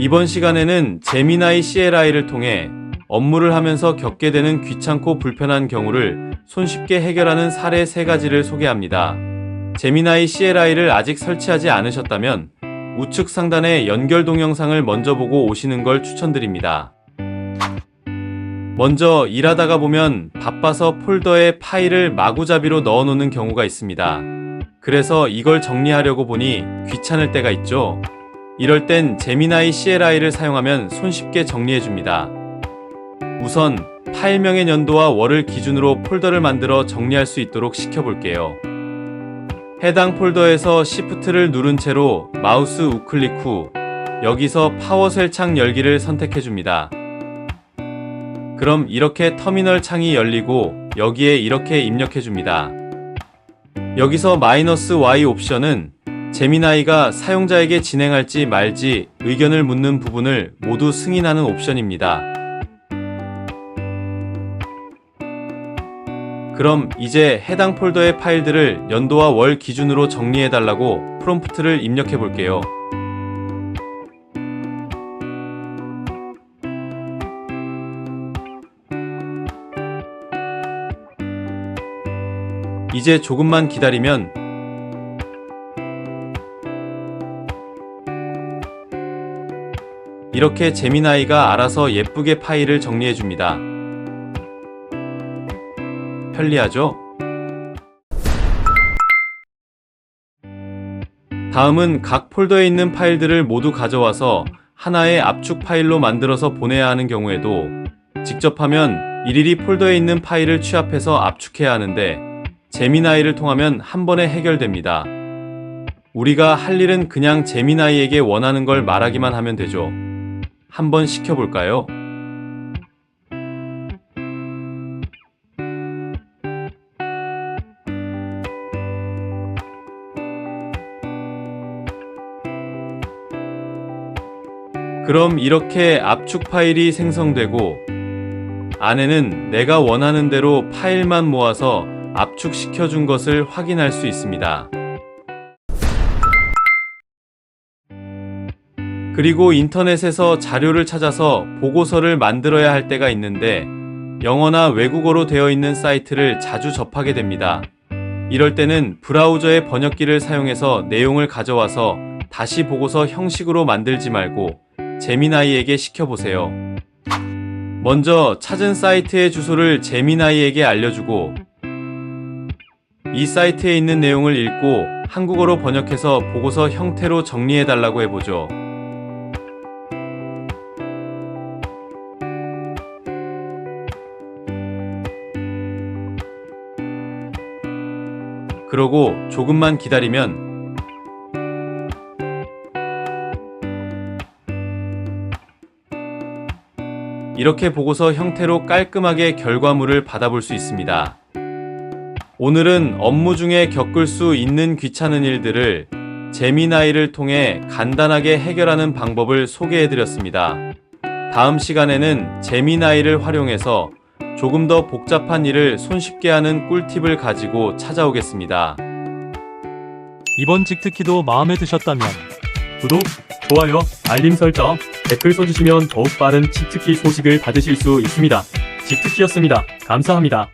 이번 시간에는 제미나이 CLI를 통해 업무를 하면서 겪게 되는 귀찮고 불편한 경우를 손쉽게 해결하는 사례 3가지를 소개합니다. 제미나이 CLI를 아직 설치하지 않으셨다면 우측 상단의 연결 동영상을 먼저 보고 오시는 걸 추천드립니다. 먼저 일하다가 보면 바빠서 폴더에 파일을 마구잡이로 넣어 놓는 경우가 있습니다. 그래서 이걸 정리하려고 보니 귀찮을 때가 있죠. 이럴 땐 제미나이 CLI를 사용하면 손쉽게 정리해줍니다. 우선 파일명의 연도와 월을 기준으로 폴더를 만들어 정리할 수 있도록 시켜볼게요. 해당 폴더에서 Shift를 누른 채로 마우스 우클릭 후 여기서 파워셀 창 열기를 선택해줍니다. 그럼 이렇게 터미널 창이 열리고 여기에 이렇게 입력해줍니다. 여기서 마이너스 Y 옵션은 제미나이가 사용자에게 진행할지 말지 의견을 묻는 부분을 모두 승인하는 옵션입니다. 그럼 이제 해당 폴더의 파일들을 연도와 월 기준으로 정리해달라고 프롬프트를 입력해 볼게요. 이제 조금만 기다리면 이렇게 제미나이가 알아서 예쁘게 파일을 정리해 줍니다. 편리하죠? 다음은 각 폴더에 있는 파일들을 모두 가져와서 하나의 압축 파일로 만들어서 보내야 하는 경우에도 직접 하면 일일이 폴더에 있는 파일을 취합해서 압축해야 하는데 제미나이를 통하면 한 번에 해결됩니다. 우리가 할 일은 그냥 제미나이에게 원하는 걸 말하기만 하면 되죠. 한번 시켜볼까요? 그럼 이렇게 압축 파일이 생성되고 안에는 내가 원하는 대로 파일만 모아서 압축시켜 준 것을 확인할 수 있습니다. 그리고 인터넷에서 자료를 찾아서 보고서를 만들어야 할 때가 있는데 영어나 외국어로 되어 있는 사이트를 자주 접하게 됩니다. 이럴 때는 브라우저의 번역기를 사용해서 내용을 가져와서 다시 보고서 형식으로 만들지 말고 제미나이에게 시켜보세요. 먼저 찾은 사이트의 주소를 제미나이에게 알려주고 이 사이트에 있는 내용을 읽고 한국어로 번역해서 보고서 형태로 정리해달라고 해보죠. 그러고 조금만 기다리면 이렇게 보고서 형태로 깔끔하게 결과물을 받아볼 수 있습니다. 오늘은 업무 중에 겪을 수 있는 귀찮은 일들을 제미나이를 통해 간단하게 해결하는 방법을 소개해드렸습니다. 다음 시간에는 제미나이를 활용해서 조금 더 복잡한 일을 손쉽게 하는 꿀팁을 가지고 찾아오겠습니다. 이번 직특키도 마음에 드셨다면 구독, 좋아요, 알림 설정, 댓글 써주시면 더욱 빠른 치트키 소식을 받으실 수 있습니다. 직특키였습니다. 감사합니다.